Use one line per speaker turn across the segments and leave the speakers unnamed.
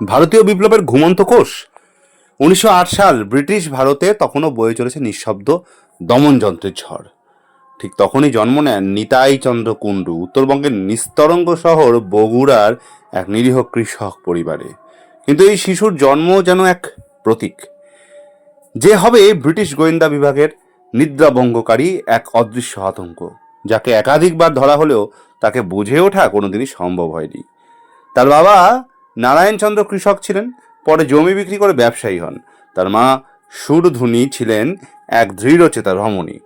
ভারতীয় বিপ্লবের ঘুমন্ত কোষ। উনিশশো আট সাল ব্রিটিশ ভারতে তখনও বয়ে চলেছে নিঃশব্দ দমনযন্ত্রের ঝড়। ঠিক তখনই জন্ম নেন নিতাই চন্দ্র কুণ্ডু, উত্তরবঙ্গের নিস্তরঙ্গ শহর বগুড়ার এক নিরীহ কৃষক পরিবারে। কিন্তু এই শিশুর জন্ম যেন এক প্রতীক। যে হবে ব্রিটিশ গোয়েন্দা বিভাগের নিদ্রাভঙ্গকারী এক অদৃশ্য আতঙ্ক, যাকে একাধিকবার ধরা হলেও তাকে বুঝে ওঠা কোনোদিনই সম্ভব হয়নি। তার বাবা নারায়ণচন্দ্র কৃষক ছিলেন, পরে জমি বিক্রি করে ব্যবসায়ী হন। তার মা সুরধুনী ছিলেন এক দৃঢ়চেতা রমণী।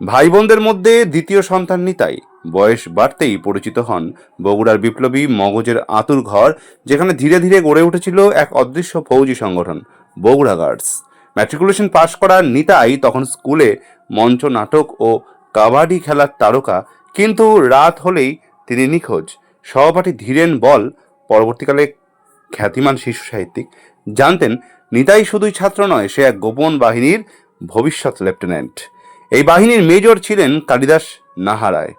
ভাই বোনদের মধ্যে দ্বিতীয় সন্তান নিতাই। বয়স বাড়তেই পরিচিত হন বগুড়ার বিপ্লবী মগজের আতুর ঘর, যেখানে ধীরে ধীরে গড়ে উঠেছিল এক অদৃশ্য ফৌজি সংগঠন, বগুড়া গার্ডস ম্যাট্রিকুলেশন পাশ করা নিতাই তখন স্কুলে মঞ্চ নাটক ও কাবাডি খেলার তারকা, কিন্তু রাত হলেই তিনি নিখোঁজ। সহপাঠী ধীরেন বল পরবর্তীকালে খ্যাতিমান শিশু সাহিত্যিক, জানতেন নিতাই শুধুই ছাত্র নয়, সে এক গোপন বাহিনীর ভবিষ্যৎ লেফটেন্যান্ট। এই বাহিনীর মেজর ছিলেন কালিদাস নাহারায়।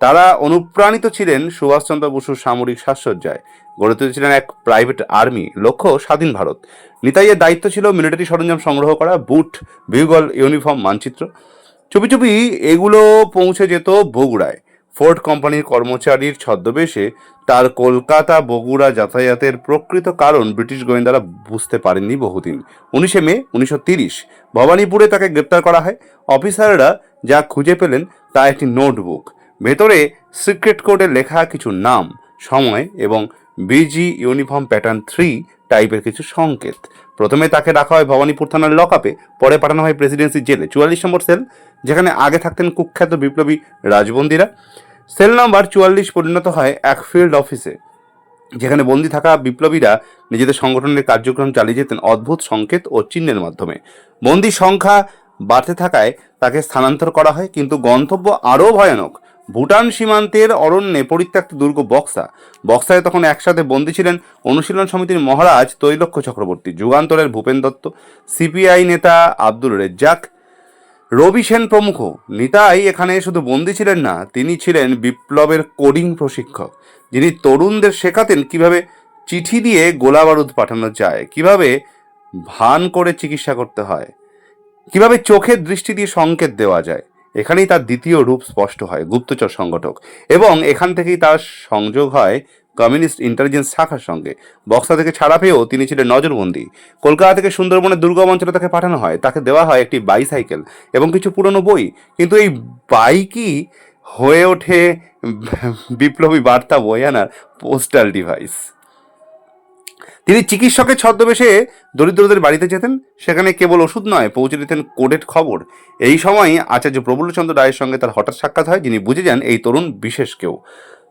তারা অনুপ্রাণিত ছিলেন সুভাষচন্দ্র বসুর সামরিক সাজসজ্জায়। গড়ে তুলেছিলেন এক প্রাইভেট আর্মি। লক্ষ্য, স্বাধীন ভারত। নিতাইয়ের দায়িত্ব ছিল মিলিটারি সরঞ্জাম সংগ্রহ করা, বুট, বিউগল ইউনিফর্ম, মানচিত্র। চুপি চুপি এগুলো পৌঁছে যেত বগুড়ায়। ফোর্ড কোম্পানির কর্মচারীর ছদ্মবেশে তার কলকাতা বগুড়া যাতায়াতের প্রকৃত কারণ ব্রিটিশ গোয়েন্দারা বুঝতে পারেননি বহুদিন। উনিশে মে, উনিশশো তিরিশ, ভবানীপুরে তাকে গ্রেপ্তার করা হয়। অফিসাররা যা খুঁজে পেলেন তা একটি নোটবুক। ভেতরে সিক্রেট কোডে লেখা কিছু নাম, সময় এবং বিজি ইউনিফর্ম প্যাটার্ন থ্রি টাইপের কিছু সংকেত। প্রথমে তাকে রাখা হয় ভবানীপুর থানার লকআপে, পরে পাঠানো হয় প্রেসিডেন্সি জেলে। চুয়াল্লিশ নম্বর সেল, যেখানে আগে থাকতেন কুখ্যাত বিপ্লবী রাজবন্দিরা। সেল নাম্বার চুয়াল্লিশ পরিণত হয় এক ফিল্ড অফিসে, যেখানে বন্দি থাকা বিপ্লবীরা নিজেদের সংগঠনের কার্যক্রম চালিয়ে যেতেন অদ্ভুত সংকেত ও চিহ্নের মাধ্যমে। বন্দি সংখ্যা বাড়তে থাকায় তাকে স্থানান্তর করা হয়, কিন্তু গন্তব্য আরও ভয়ানক। ভুটান সীমান্তের অরণ্যে পরিত্যক্ত দুর্গ বক্সা। বক্সায় তখন একসাথে বন্দী ছিলেন অনুশীলন সমিতির মহারাজ তৈলক্ষ চক্রবর্তী, যুগান্তরের ভূপেন দত্ত, সিপিআই নেতা আব্দুল রেজ্জাক রবি সেন প্রমুখ। নিতাই এখানে শুধু বন্দী ছিলেন না, তিনি ছিলেন বিপ্লবের কোডিং প্রশিক্ষক। যিনি তরুণদের শেখাতেন কীভাবে চিঠি দিয়ে গোলা বারুদ পাঠানো যায়, কীভাবে ভান করে চিকিৎসা করতে হয়, কীভাবে চোখের দৃষ্টি দিয়ে সংকেত দেওয়া যায়। এখানেই তার দ্বিতীয় রূপ স্পষ্ট হয়, গুপ্তচর সংগঠক। এবং এখান থেকেই তার সংযোগ হয় কমিউনিস্ট ইন্টেলিজেন্স শাখার সঙ্গে। বক্সা থেকে ছাড়া পেয়েও তিনি ছিলেন নজরবন্দি। কলকাতা থেকে সুন্দরবনের দুর্গম অঞ্চলে তাকে পাঠানো হয়। তাকে দেওয়া হয় একটি বাইসাইকেল এবং কিছু পুরনো বই। কিন্তু এই বাইকই হয়ে ওঠে বিপ্লবী বার্তা বই আনার পোস্টাল ডিভাইস। তিনি চিকিৎসকের ছদ্মবেশে দরিদ্রদের বাড়িতে যেতেন। সেখানে কেবল ওষুধ নয়, পৌঁছে দিতেন কোডের খবর। এই সময় আচার্য প্রফুল্লচন্দ্র রায়ের সঙ্গে তার হঠাৎ সাক্ষাৎ হয়, যিনি বুঝে যান এই তরুণ বিশেষ কেউ।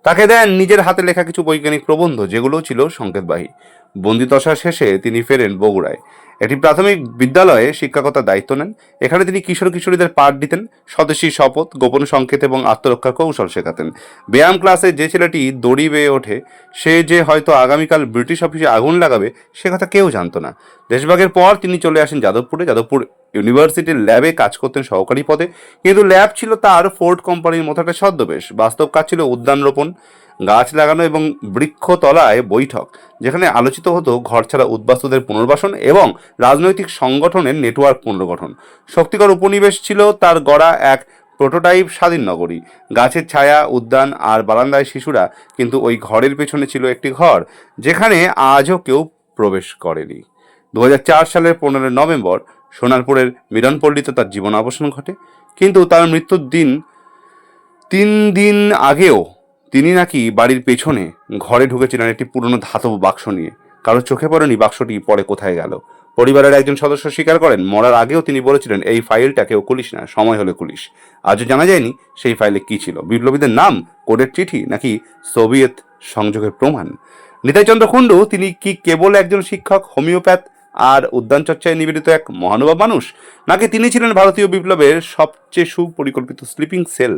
তাকে দেন নিজের হাতে লেখা কিছু বৈজ্ঞানিক প্রবন্ধ, যেগুলো ছিল সংকেতবাহী। বন্দিদশা শেষে তিনি ফেরেন বগুড়ায়। একটি প্রাথমিক বিদ্যালয়ে শিক্ষকতার দায়িত্ব নেন। এখানে তিনি কিশোর কিশোরীদের পাঠ দিতেন, স্বদেশী শপথ, গোপন সংকেত এবং আত্মরক্ষার কৌশল শেখাতেন। ব্যায়াম ক্লাসে যে ছেলেটি দড়ি বেয়ে ওঠে, সে যে হয়তো আগামীকাল ব্রিটিশ অফিসে আগুন লাগাবে, সে কথা কেউ জানত না। দেশভাগের পর তিনি চলে আসেন যাদবপুরে। যাদবপুর ইউনিভার্সিটির ল্যাবে কাজ করতেন সহকারী পদে। কিন্তু ল্যাব ছিল তার ফোর্ড কোম্পানির মতো একটা ছদ্মবেশ। বাস্তব কাজ ছিল উদ্যান রোপণ গাছ লাগানো এবং বৃক্ষতলায় বৈঠক, যেখানে আলোচিত হতো ঘর ছাড়া উদ্বাস্তুদের পুনর্বাসন এবং রাজনৈতিক সংগঠনের নেটওয়ার্ক পুনর্গঠন। শক্তিকর উপনিবেশ ছিল তার গড়া এক প্রোটোটাইপ স্বাধীন নগরী। গাছের ছায়া, উদ্যান আর বারান্দায় শিশুরা কিন্তু ওই ঘরের পেছনে ছিল একটি ঘর, যেখানে আজও কেউ প্রবেশ করেনি। দু হাজার চার সালের পনেরোই নভেম্বর সোনারপুরের মিলনপল্লীতে তার জীবন অবসান ঘটে। কিন্তু তার মৃত্যুর দিন, তিন দিন আগেও তিনি নাকি বাড়ির পেছনে ঘরে ঢুকেছিলেন একটি পুরনো ধাতব বাক্স নিয়ে। কারও চোখে পড়েনি বাক্সটি পরে কোথায় গেল। পরিবারের একজন সদস্য স্বীকার করেন, মরার আগেও তিনি বলেছিলেন, এই ফাইলটা কেউ খুলিস না, সময় হলে খুলিস। আজও জানা যায়নি সেই ফাইলে কি ছিল। বিপ্লবীদের নাম, কোডের চিঠি, নাকি সোভিয়েত সংযোগের প্রমাণ? নিতাইচন্দ্র কুণ্ডু, তিনি কি কেবল একজন শিক্ষক, হোমিওপ্যাথ আর উদ্যান চর্চায় নিবেদিত এক মহানুভব মানুষ, নাকি তিনি ছিলেন ভারতীয় বিপ্লবের সবচেয়ে সুপরিকল্পিত স্লিপিং সেল,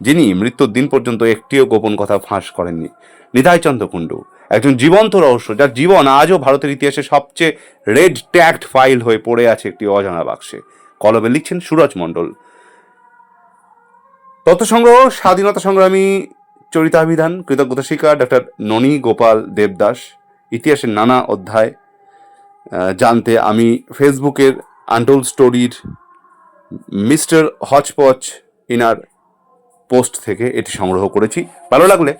যিনি মৃত্যুর দিন পর্যন্ত একটিও গোপন কথা ফাঁস করেননি? নিতাই চন্দ্র কুণ্ডু, একজন জীবন্ত রহস্য, যার জীবন আজও ভারতের ইতিহাসে সবচেয়ে রেড ট্যাক্ট ফাইল হয়ে পড়ে আছে একটি অজানা বাক্সে। কলমে লিখছেন সুরজ মণ্ডল। তথ্য সংগ্রহ স্বাধীনতা সংগ্রামী, চরিতাভিধান, কৃতজ্ঞতা শিকার ডক্টর ননী গোপাল দেবদাস। ইতিহাসের নানা অধ্যায় জানতে আমি ফেসবুকের আন্টোল স্টোরির মিস্টার হচপচ ইনার পোস্ট থেকে এটি সংগ্রহ করেছি। ভালো লাগলে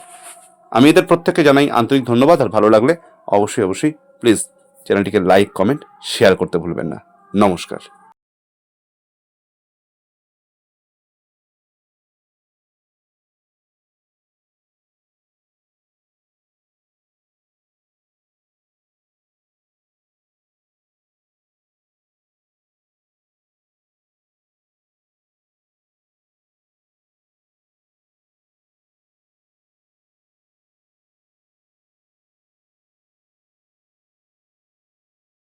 আমি এদের প্রত্যেককে জানাই আন্তরিক ধন্যবাদ, আর ভালো লাগলে অবশ্যই অবশ্যই প্লিজ চ্যানেলটিকে লাইক কমেন্ট শেয়ার করতে ভুলবেন না। নমস্কার।